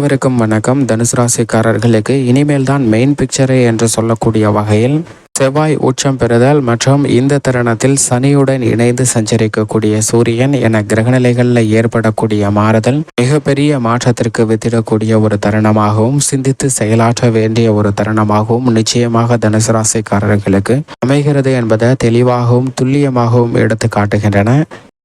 அனைவருக்கும் வணக்கம். தனுசு ராசிக்காரர்களுக்கு இனிமேல் தான் மெயின் பிக்சரே என்று சொல்லக்கூடிய வகையில் செவ்வாய் உச்சம் பெறுதல் மற்றும் இந்த தருணத்தில் சனியுடன் இணைந்து சஞ்சரிக்கக்கூடிய சூரியன் என கிரகநிலைகளில் ஏற்படக்கூடிய மாறுதல் மிகப்பெரிய மாற்றத்திற்கு வித்திடக்கூடிய ஒரு தருணமாகவும் சிந்தித்து செயலாற்ற வேண்டிய ஒரு தருணமாகவும் நிச்சயமாக தனுசு ராசிக்காரர்களுக்கு அமைகிறது என்பதை தெளிவாகவும் துல்லியமாகவும் எடுத்து காட்டுகின்றன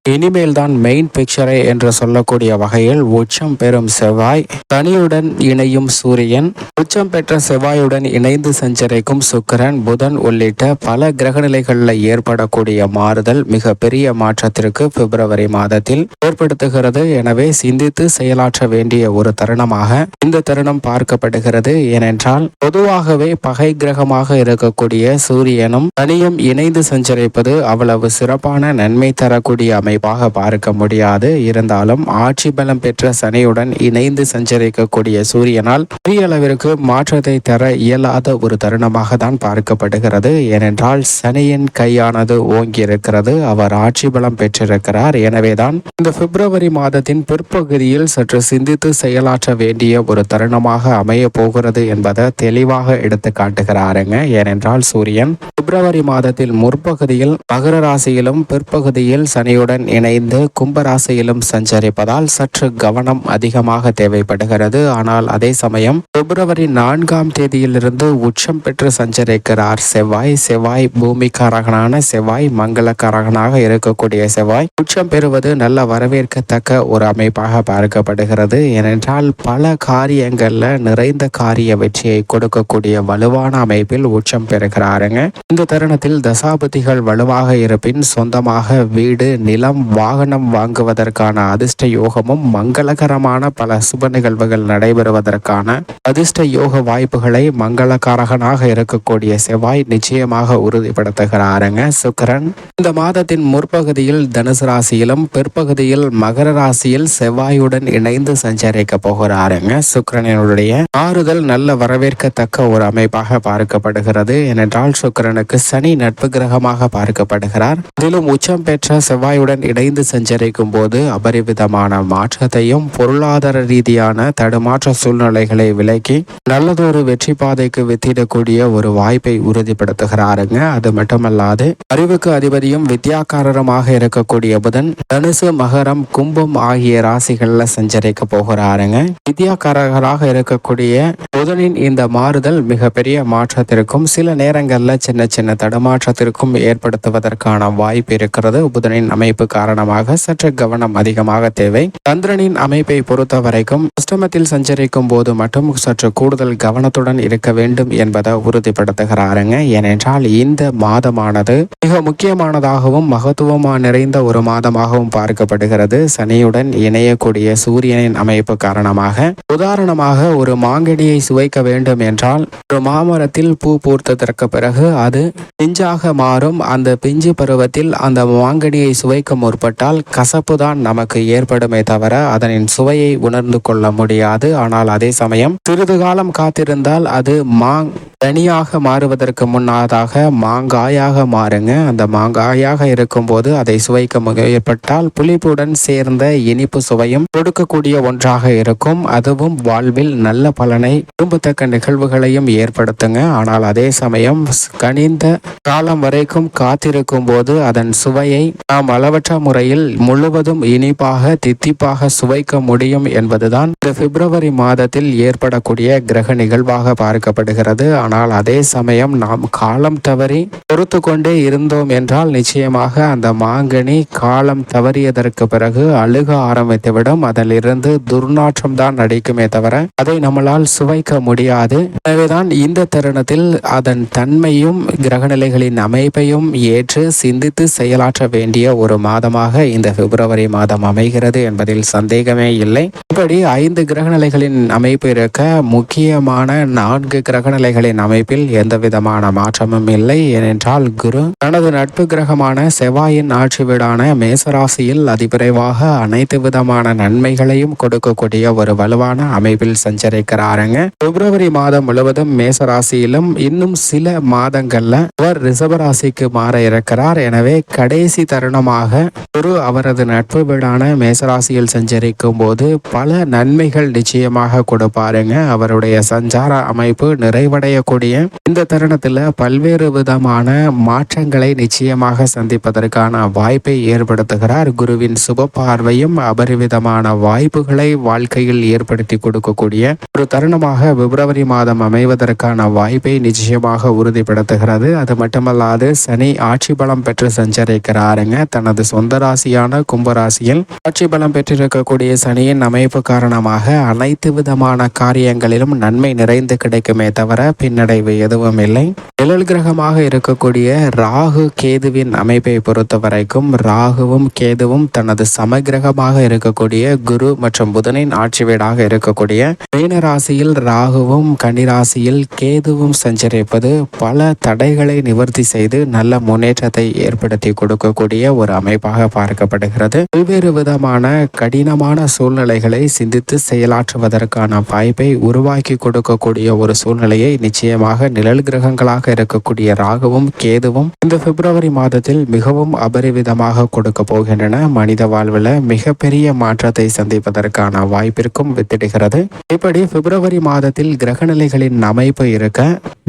இனிமேல் தான் மெயின் பிக்சரே என்று சொல்லக்கூடிய வகையில் உச்சம் பெறும் செவ்வாய் தனியுடன் இணையும் சூரியன் உச்சம் பெற்ற செவ்வாயுடன் இணைந்து சஞ்சரிக்கும் சுக்கிரன் புதன் உள்ளிட்ட பல கிரகநிலைகளில் ஏற்படக்கூடிய மாறுதல் மிக பெரிய மாற்றத்திற்கு பிப்ரவரி மாதத்தில் ஏற்படுத்துகிறது. எனவே சிந்தித்து செயலாற்ற வேண்டிய ஒரு தருணமாக இந்த தருணம் பார்க்கப்படுகிறது. ஏனென்றால் பொதுவாகவே பகை கிரகமாக இருக்கக்கூடிய சூரியனும் தனியும் இணைந்து சஞ்சரிப்பது அவ்வளவு சிறப்பான நன்மை தரக்கூடிய அமை அமைப்பாக பார்க்க முடியாது. இருந்தாலும் ஆட்சி பலம் பெற்ற சனியுடன் இணைந்து சஞ்சரிக்கக்கூடிய சூரியனால் பெரிய அளவிற்கு மாற்றத்தை தர இயலாத ஒரு தருணமாக தான் பார்க்கப்படுகிறது. ஏனென்றால் சனியின் கையானது ஓங்கி இருக்கிறது அவர் ஆட்சி பலம் பெற்றிருக்கிறார். எனவேதான் இந்த பிப்ரவரி மாதத்தின் பிற்பகுதியில் சற்று சிந்தித்து செயலாற்ற வேண்டிய ஒரு தருணமாக அமைய போகிறது என்பதை தெளிவாக எடுத்து காட்டுகிறாருங்க. ஏனென்றால் சூரியன் பிப்ரவரி மாதத்தில் முற்பகுதியில் மகர ராசியிலும் பிற்பகுதியில் சனியுடன் இணைந்து கும்பராசியிலும் சஞ்சரிப்பதால் சற்று கவனம் அதிகமாக தேவைப்படுகிறது. ஆனால் அதே சமயம் பிப்ரவரி நான்காம் தேதியிலிருந்து உச்சம் பெற்று சஞ்சரிக்கிறார் செவ்வாய். செவ்வாய் பூமிக்காரகனான செவ்வாய் மங்களக்காரகனாக இருக்கக்கூடிய செவ்வாய். உச்சம் பெறுவது நல்ல வரவேற்கத்தக்க ஒரு அமைப்பாக பார்க்கப்படுகிறது. ஏனென்றால் பல காரியங்கள்ல நிறைந்த காரிய வெற்றியை கொடுக்கக்கூடிய வலுவான அமைப்பில் உச்சம் பெறுகிறாருங்க. இந்த தருணத்தில் தசாபதிகள் வலுவாக இருப்பின் சொந்தமாக வீடு நிலம் வாகனம் வாங்குவதற்கான அதிர்ஷ்ட யோகமும் மங்களகரமான பல சுப நிகழ்வுகள் நடைபெறுவதற்கான அதிர்ஷ்ட யோக வாய்ப்புகளை மங்களகாரகனாக இருக்கக்கூடிய செவ்வாய் நிச்சயமாக உறுதிப்படுத்துகிறாருங்க. சுக்கரன் இந்த மாதத்தின் முற்பகுதியில் தனுசு ராசியிலும் பிற்பகுதியில் மகர ராசியில் செவ்வாயுடன் இணைந்து சஞ்சரிக்க போகிறாருங்க. சுக்கரனுடைய ஆறுதல் நல்ல வரவேற்கத்தக்க ஒரு அமைப்பாக பார்க்கப்படுகிறது. ஏனென்றால் சுக்கரனுக்கு சனி நட்பு கிரகமாக பார்க்கப்படுகிறார். அதிலும் உச்சம் பெற்ற செவ்வாயுடன் உடன் இணைந்து சஞ்சரிக்கும் போது அபரிவிதமான மாற்றத்தையும் பொருளாதார ரீதியான தடுமாற்ற சூழ்நிலைகளை விலக்கி நல்லதொரு வெற்றி பாதைக்கு வித்திடக்கூடிய ஒரு வாய்ப்பை உறுதிப்படுத்துகிறாருங்க. அது மட்டுமல்லாது அறிவுக்கு அதிபதியும் வித்யாக்காரருமாக இருக்கக்கூடிய புதன் தனுசு மகரம் கும்பம் ஆகிய ராசிகள்ல சஞ்சரிக்க போகிறாருங்க. வித்யாக்காரர்களாக இருக்கக்கூடிய புதனின் இந்த மாறுதல் மிகப்பெரிய மாற்றத்திற்கும் சில நேரங்கள்ல சின்ன சின்ன தடுமாற்றத்திற்கும் ஏற்படுத்துவதற்கான வாய்ப்பு இருக்கிறது. புதனின் அமைப்பு காரணமாக சற்று கவனம் அதிகமாக தேவை. சந்திரனின் அமைப்பை பொறுத்த வரைக்கும் அஷ்டமத்தில் சஞ்சரிக்கும் போது மட்டும் சற்று கூடுதல் கவனத்துடன் இருக்க வேண்டும் என்பதை உறுதிப்படுத்துகிறாருங்க. ஏனென்றால் இந்த மாதமானது மிக முக்கியமானதாகவும் மகத்துவமாக நிறைந்த ஒரு மாதமாகவும் பார்க்கப்படுகிறது. சனியுடன் இணையக்கூடிய சூரியனின் அமைப்பு காரணமாக உதாரணமாக ஒரு மாங்கனியை சுவைக்க வேண்டும் என்றால் ஒரு மாமரத்தில் பூ பூர்த்ததற்கு பிறகு அது பிஞ்சாக மாறும். அந்த பிஞ்சு பருவத்தில் அந்த மாங்கனியை சுவைக்க முற்பட்டால் கசப்பு தான் நமக்கு ஏற்படுமே தவிர அதனின் சுவையை உணர்ந்து கொள்ள முடியாது. ஆனால் அதே சமயம் சிறிது காலம் காத்திருந்தால் அது மாங் தனியாக மாறுவதற்கு முன்னதாக மாங்காயாக மாறுங்க. அந்த மாங்காயாக இருக்கும்போது அதை சுவைக்க முயற்பட்டால் புளிப்புடன் சேர்ந்த இனிப்பு சுவையும் கொடுக்கக்கூடிய ஒன்றாக இருக்கும். அதுவும் வாழ்வில் நல்ல பலனை விரும்பத்தக்க நிகழ்வுகளையும் ஏற்படுத்துங்க. ஆனால் அதே சமயம் கனிந்த காலம் வரைக்கும் காத்திருக்கும் போது அதன் சுவையை நாம் அளவற்ற முறையில் முழுவதும் இனிப்பாக தித்திப்பாக சுவைக்க முடியும் என்பதுதான் இந்த பிப்ரவரி மாதத்தில் ஏற்படக்கூடிய கிரக நிகழ்வாக பார்க்கப்படுகிறது. ஆனால் அதே சமயம் நாம் காலம் தவறி பொறுத்து கொண்டே இருந்தோம் என்றால் நிச்சயமாக அந்த மாங்கனி காலம் தவறியதற்கு பிறகு அழுக ஆரம்பித்துவிடும். அதிலிருந்து துர்நாற்றம் தான் நடிக்குமே தவிர அதை நம்மளால் சுவைக்க முடியாது. எனவேதான் இந்த தருணத்தில் அதன் தன்மையும் கிரகநிலைகளின் அமைப்பையும் ஏற்று சிந்தித்து செயலாற்ற வேண்டிய ஒரு மாதமாக இந்த பிப்ரவரி மாதம் அமைகிறது என்பதில் சந்தேகமே இல்லை. இப்படி ஐந்து கிரகநிலைகளின் அமைப்பு இருக்க முக்கியமான நான்கு கிரகநிலைகளின் அமைப்பில் எந்த விதமான மாற்றமும் இல்லை. ஏனென்றால் குரு தனது நட்பு கிரகமான செவ்வாயின் ஆட்சி வீடான மேசராசியில் அதிவிரைவாக அனைத்து விதமான நன்மைகளையும் கொடுக்கக்கூடிய ஒரு வலுவான அமைப்பில் சஞ்சரிக்கிறாருங்க. பிப்ரவரி மாதம் முழுவதும் மேசராசியிலும் இன்னும் சில மாதங்கள்ல அவர் ரிஷபராசிக்கு மாற இருக்கிறார். எனவே கடைசி தருணமாக குரு அவரது நட்பு வீடான மேசராசியில் சஞ்சரிக்கும் போது பல நன்மைகள் நிச்சயமாக கொடுப்பாருங்க. அவருடைய சஞ்சார அமைப்பு நிறைவடையக்கூடிய இந்த தருணத்தில் பல்வேறு விதமான மாற்றங்களை நிச்சயமாக சந்திப்பதற்கான வாய்ப்பை ஏற்படுத்துகிறார். குருவின் சுப பார்வையும் அபரிவிதமான வாய்ப்புகளை வாழ்க்கையில் ஏற்படுத்தி கொடுக்கக்கூடிய ஒரு தருணமாக பிப்ரவரி மாதம் அமைவதற்கான வாய்ப்பை நிச்சயமாக உறுதிப்படுத்துகிறது. அது மட்டுமல்லாது சனி ஆட்சி பலம் பெற்று சஞ்சரிக்கிறாருங்க. தனது சொந்த ராசியான கும்பராசியில் ஆட்சி பலம் பெற்றிருக்கக்கூடிய சனியின் அமைப்பு காரணமாக அனைத்து விதமான காரியங்களிலும் நன்மை நிறைந்து கிடைக்குமே தவிர பின்னடைவு எதுவும் இல்லை. நிழல் கிரகமாக இருக்கக்கூடிய ராகு கேதுவின் அமைப்பை பொறுத்த வரைக்கும் ராகுவும் கேதுவும் தனது சமகிரகமாக இருக்கக்கூடிய குரு மற்றும் புதனின் ஆட்சி வீடாக இருக்கக்கூடிய மீன ராசியில் ராகுவும் கன்னிராசியில் கேதுவும் சஞ்சரிப்பது பல தடைகளை நிவர்த்தி செய்து நல்ல முன்னேற்றத்தை ஏற்படுத்தி கொடுக்கக்கூடிய ஒரு அமைப்பு சிறப்பாக பார்க்கப்படுகிறது. பல்வேறு விதமான கடினமான சூழ்நிலைகளை சிந்தித்து செயலாற்றுவதற்கான வாய்ப்பை உருவாக்கி கொடுக்கக்கூடிய ஒரு சூழ்நிலையை நிச்சயமாக நிழல் கிரகங்களாக இருக்கக்கூடிய ராகுவும் கேதுவும் இந்த பிப்ரவரி மாதத்தில் மிகவும் அபரிவிதமாக கொடுக்க போகின்றன. மனித வாழ்வில் மிகப்பெரிய மாற்றத்தை சந்திப்பதற்கான வாய்ப்பிற்கும் வித்திடுகிறது. இப்படி பிப்ரவரி மாதத்தில் கிரகநிலைகளின் அமைப்பு இருக்க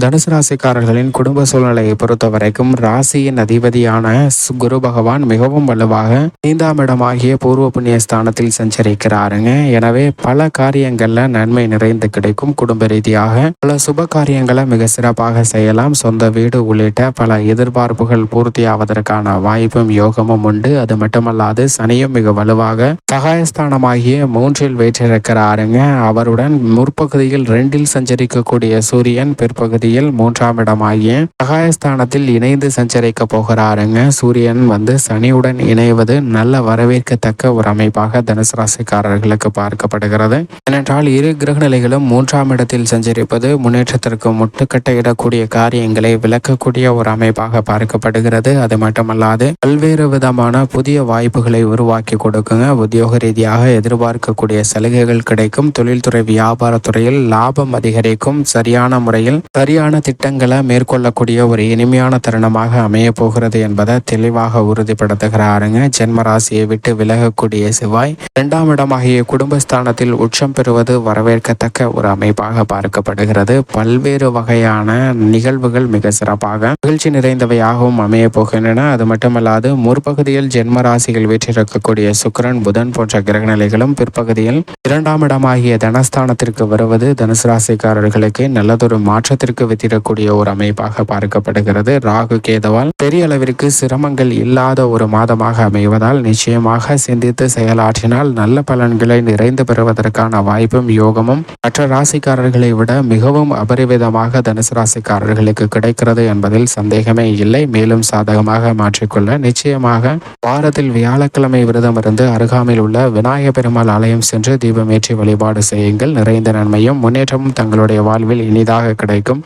தனுசு ராசிக்காரர்களின் குடும்ப சூழ்நிலையை பொறுத்த வரைக்கும் ராசியின் அதிபதியான குரு பகவான் மிகவும் வலுவாக ஐந்தாம் இடமாகிய பூர்வ புண்ணிய ஸ்தானத்தில் சஞ்சரிக்கிறாருங்க. எனவே பல காரியங்கள்ல நன்மை நிறைந்து கிடைக்கும். குடும்ப ரீதியாக பல சுப காரியங்களை மிக சிறப்பாக செய்யலாம். சொந்த வீடு உள்ளிட்ட பல எதிர்பார்ப்புகள் பூர்த்தியாவதற்கான வாய்ப்பும் யோகமும் உண்டு. அது மட்டுமல்லாது சனியும் மிக வலுவாக சகாயஸ்தானமாகிய மூன்றில் வேற்றிருக்கிறாருங்க. அவருடன் முற்பகுதியில் ரெண்டில் சஞ்சரிக்கக்கூடிய சூரியன் பிற்பகுதியில் மூன்றாம் இடமாகிய சகாயஸ்தானத்தில் இணைந்து சஞ்சரிக்க போகிறாருங்க. சூரியன் வந்து சனியுடன் இணைவது நல்ல வரவேற்கத்தக்க ஒரு அமைப்பாக தனுசு ராசிக்காரர்களுக்கு பார்க்கப்படுகிறது. ஏனென்றால் இரு கிரகநிலைகளும் மூன்றாம் இடத்தில் சஞ்சரிப்பது முன்னேற்றத்திற்கு முட்டுக்கட்டையிடக்கூடிய காரியங்களை விளக்கக்கூடிய ஒரு அமைப்பாக பார்க்கப்படுகிறது. அது மட்டுமல்லாது பல்வேறு விதமான புதிய வாய்ப்புகளை உருவாக்கி கொடுக்குங்க. உத்தியோக ரீதியாக எதிர்பார்க்கக்கூடிய சலுகைகள் கிடைக்கும். தொழில்துறை வியாபாரத்துறையில் லாபம் அதிகரிக்கும். சரியான முறையில் சரியான திட்டங்களை மேற்கொள்ளக்கூடிய ஒரு இனிமையான தருணமாக அமைய போகிறது என்பதை தெளிவாக உறுதிப்படுத்துகிறாருங்க ஜென்ம ராசியை விட்டு விலகக்கூடிய செவ்வாய் இரண்டாம் இடமாகிய குடும்பஸ்தானத்தில் உச்சம் பெறுவது வரவேற்கத்தக்க ஒரு அமைப்பாக பார்க்கப்படுகிறது. பல்வேறு வகையான நிகழ்வுகள் மிக சிறப்பாக மகிழ்ச்சி நிறைந்தவையாகவும் அமைய போகின்றன. அது மட்டுமல்லாது முற்பகுதியில் ஜென்ம ராசியில் வீற்றிருக்கக்கூடிய சுக்கிரன் புதன் போன்ற கிரகநிலைகளும் பிற்பகுதியில் இரண்டாம் இடமாகிய தனஸ்தானத்திற்கு வருவது தனுசு ராசிக்காரர்களுக்கு நல்லதொரு மாற்றத்திற்கு வித்திடக்கூடிய ஒரு அமைப்பாக பார்க்கப்படுகிறது. ராகு கேதவால் பெரிய அளவிற்கு சிரமங்கள் இல்லாத ஒரு மாதமாக அமைவதால் நிச்சயமாக சிந்தித்து செயலாற்றினால் நல்ல பலன்களை நிறைந்து பெறுவதற்கான வாய்ப்பும் யோகமும் மற்ற ராசிக்காரர்களை விட மிகவும் அபரிவிதமாக தனுசு ராசிக்காரர்களுக்கு கிடைக்கிறது என்பதில் சந்தேகமே இல்லை. மேலும் சாதகமாக மாற்றிக்கொள்ள நிச்சயமாக வாரத்தில் வியாழக்கிழமை விரதம் இருந்து அருகாமையில் உள்ள விநாயக பெருமாள் ஆலயம் சென்று தீபமேற்றி வழிபாடு செய்யுங்கள். நிறைந்த நன்மையும் முன்னேற்றமும் தங்களுடைய வாழ்வில் இனிதாக கிடைக்கும்.